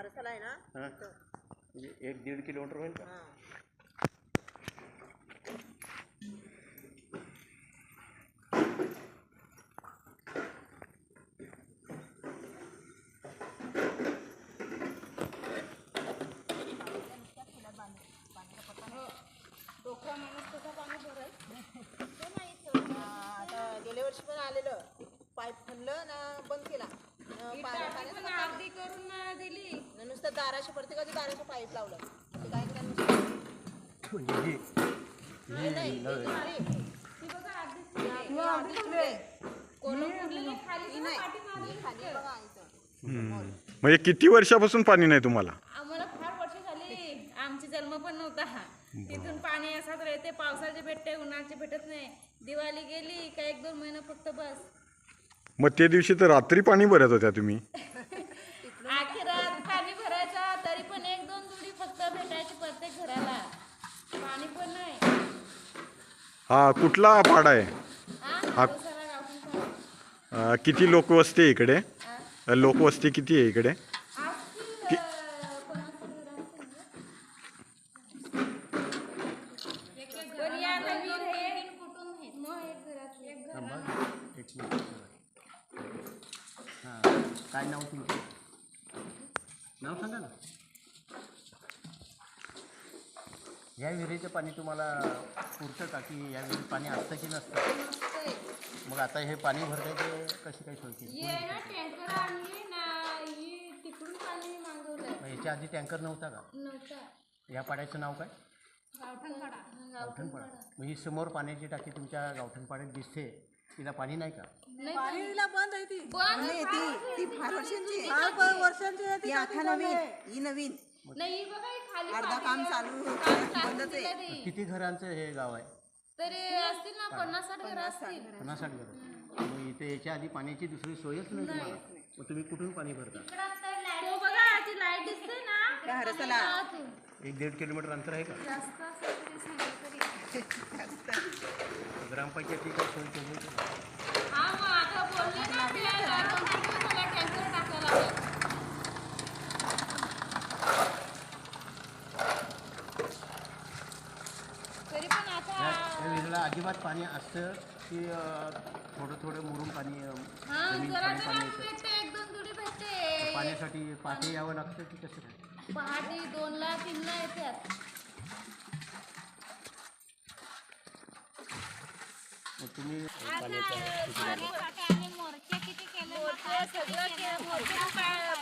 हरसाला आहे ना हां तर, म्हणजे एक दीड किलोमीटर होईल का हा. हा, आता गेल्या वर्षी पण आलेलं पाईप फुललं ना बंद केला न पा- पाण्याचं अर्धी करून नाही दिली दाराशी दाराशी पाईप लावलं? ते काय म्हणजे ही नाही, नाही, ते झाली. ती बघा अर्धी ही अर्धी फुले. कोल्हापूरला खाली ही नाही, ही खाली बघा इथं. म्हणजे किती वर्षापासून पाणी नाही तुम्हाला? आम्हाला फार वर्ष झाली. आमची जन्म पण नव्हता. तिथून पाणी असाच राहते. पावसाचे भेटते उन्हाळ्याचे भेटत नाही. दिवाळी गेली का एक दोन महिना फक्त बस. मग त्या दिवशी तर रात्री पाणी भरत होत्या तुम्ही. हा कुठला पाडा आहे? हा. हा. किती लोकवस्ती आहे इकडे? लोकवस्ती किती आहे इकडे? आजची, अं, नाव सांगा ना ते? पण या नवीन हे मग एक घरात एक घर थांबा एक मिनिट हां काय नाव तुमचं नाव सांगा ना या विहिरीचं पाणी तुम्हाला पुरतं का? की या विहिरीत पाणी असतं की नसतं. मग आता हे पाणी भरण्याचे कशी काय सोय केली? ये ना टँकर आणली ना ही तिकडून पाणी मागवलंय. मग याच्या आधी टँकर नव्हता का? नव्हता. या पाड्याचं नाव काय? गावठणपाडा. गावठणपाडा. मग ही समोर पाण्याची टाकी तुमच्या गावठणपाड्यात दिसते. तिला पाणी नाही का? पाणीला बंद आहे ती. बंद नाही, ती ती फार वर्षांची फार वर्षांची आहे ती ती आता नवीन. ही नवीन. नाही ही बघा ही खाली अर्धा काम. चालू काम टाकून बंदच दिलं आहे ते. किती घरांचं हे गाव आहे? तरी असतील ना पन्नास साठ घर असतील. पन्नास साठ घरं. मग इथे याच्या आधी पाण्याची दुसरी सोयच नाही तुम्हाला? मग तुम्ही कुठून पाणी भरता? तो बघा ती लाइट दिसते ना. त्या हरसाला आतून. एक दीड किलोमीटर अंतर आहे का? जास्त असेल तरी सांगा तरी. ग्रामपंचायतीची काय सोय केली होती? हा मग आता बोलले ना आपल्याला दोन तीन दिवस झाले टँकर टाकायला लागले. तरी पण आता या विहिरीला अजिबात पाणी असतं की थोडं थोडं मुरून पाणी अं, हा जमीन जरा पाणी जरा पाणी येतं. भेटते एक दोन दुडी भेटते. पाण्यासाठी पाठी यावं लागतं की कसं काय? पहाटे दोनला तीनला येतात. मग तुम्ही मोर्चे सगळं के- मोर्चे काय